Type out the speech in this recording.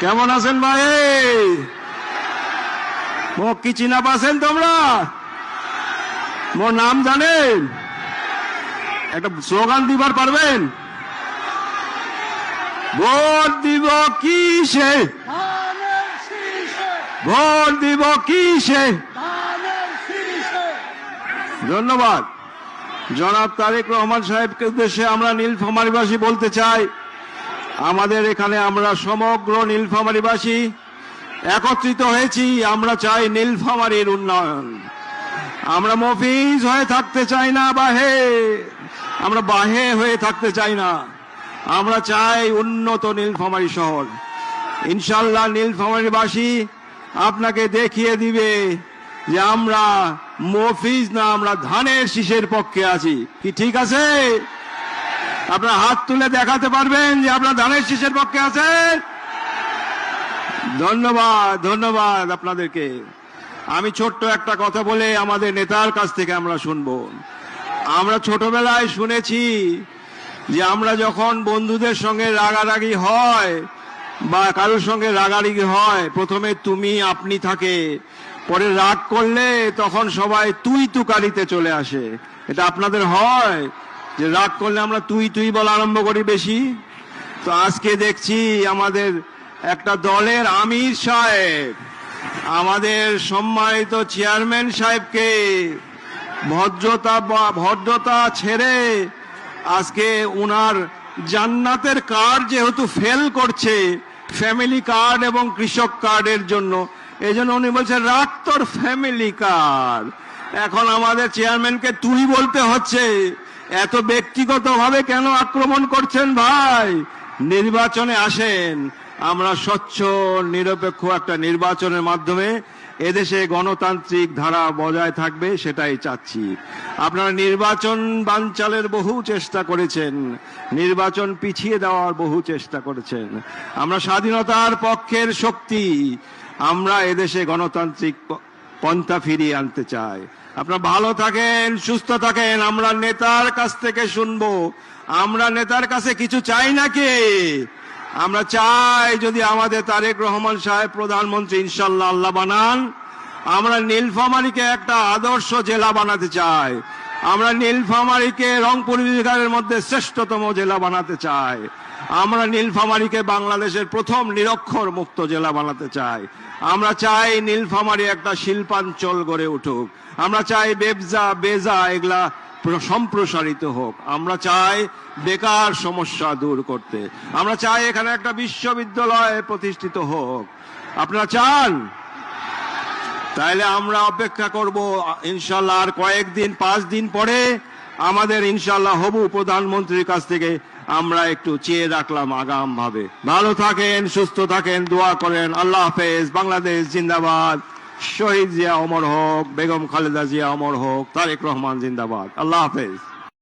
কেমন আছেন ভাই? মো কি চিনা পাচ্ছেন তোমরা? মোর নাম জানেন? একটা স্লোগান দিবার পারবেন? ভোট দিব কিসে? সে ভোট দিব কিসে? সে ধন্যবাদ। জনাব তারেক রহমান সাহেবকে উদ্দেশ্যে আমরা নীলফামারীবাসী বলতে চাই আমাদের এখানে আমরা সমগ্র নীলফামারীবাসী একত্রিত হয়েছি, আমরা চাই নীলফামারীর উন্নয়ন। আমরা মফিজ হয়ে থাকতে চাই না, বাহে। আমরা বাহে হয়ে থাকতে চাই না। আমরা চাই উন্নত নীলফামারী শহর। ইনশাল্লাহ নীলফামারীবাসী আপনাকে দেখিয়ে দিবে যে আমরা মফিজ না, আমরা ধানের শীষের পক্ষে আছি। কি ঠিক আছে? আপনার হাত তুলে দেখাতে পারবেন যে আপনার ধানের শীষের পক্ষে আছেন। ধন্যবাদ ধন্যবাদ আপনাদেরকে। আমি ছোট্ট একটা কথা বলে আমাদের নেতার কাছ থেকে আমরা শুনব। আমরা ছোটবেলায় শুনেছি যে আমরা যখন বন্ধুদের সঙ্গে রাগারাগি হয় বা কারোর সঙ্গে রাগারাগি হয়, প্রথমে তুমি, আপনি থাকে, পরে রাগ করলে তখন সবাই তুই তুকারিতে চলে আসে। এটা আপনাদের হয়? যে রাগ করলে আমরা তুই তুই বলা আরম্ভ করি বেশি। তো আজকে দেখছি আমাদের একটা দলের আমির সাহেব, আমাদের সম্মানিত চেয়ারম্যান সাহেবকে ভদ্রতা বা ভদ্রতা ছেড়ে আজকে উনার জান্নাতের কার্ড যেহেতু ফেল করছে ফ্যামিলি কার্ড এবং কৃষক কার্ডের জন্য এই জন্য উনি বলছেন, রাখ তোর ফ্যামিলি কার্ড এখন আমাদের চেয়ারম্যানকে তুই বলতে হচ্ছে। এত ব্যক্তিগতভাবে কেন আক্রমণ করছেন ভাই? নির্বাচনে আসেন। আমরা স্বচ্ছ, নিরপেক্ষ একটা নির্বাচনের মাধ্যমে এদেশে গণতান্ত্রিক ধারা বজায় থাকবে সেটাই চাচ্ছি। আপনারা নির্বাচন বানচালের বহু চেষ্টা করেছেন। নির্বাচন পিছিয়ে দেওয়ার বহু চেষ্টা করেছেন। আমরা স্বাধীনতার পক্ষের শক্তি। আমরা এদেশে গণতান্ত্রিক পন্থা ফিরিয়ে আনতে চাই আপনারা ভালো থাকেন, সুস্থ থাকেন, আমরা নেতার কাছ থেকে শুনব। আমরা নেতার কাছে কিছু চাই নাকি? আমরা চাই যদি আমাদের তারেক রহমান সাহেব প্রধানমন্ত্রী ইনশাল্লাহ আল্লাহ বানান। আমরা নীলফামারীকে একটা আদর্শ জেলা বানাতে চাই। আমরা নীলফামারীকে রংপুর বিভাগের মধ্যে শ্রেষ্ঠতম জেলা বানাতে চাই। আমরা নীলফামারীকে বাংলাদেশের প্রথম নিরক্ষর মুক্ত জেলা বানাতে চাই। আমরা চাই নীলফামারী একটা শিল্পাঞ্চল গড়ে উঠুক। আমরা চাই বেবজা, বেজা এগুলা সম্প্রসারিত হোক। আমরা চাই বেকার সমস্যা দূর করতে। আমরা চাই এখানে একটা বিশ্ববিদ্যালয় প্রতিষ্ঠিত হোক। আপনারা চান? তাইলে আমরা অপেক্ষা করব, ইনশাল্লাহ আর কয়েকদিন, পাঁচ দিন পরে আমাদের ইনশাল্লাহ হবু প্রধানমন্ত্রীর কাছ থেকে আমরা একটু চেয়ে রাখলাম আগাম ভাবে ভালো থাকেন, সুস্থ থাকেন, দোয়া করেন। আল্লাহ হাফেজ, বাংলাদেশ জিন্দাবাদ। শহীদ জিয়া অমর হোক, বেগম খালেদা জিয়া অমর হোক, তারেক রহমান জিন্দাবাদ। আল্লাহ হাফেজ।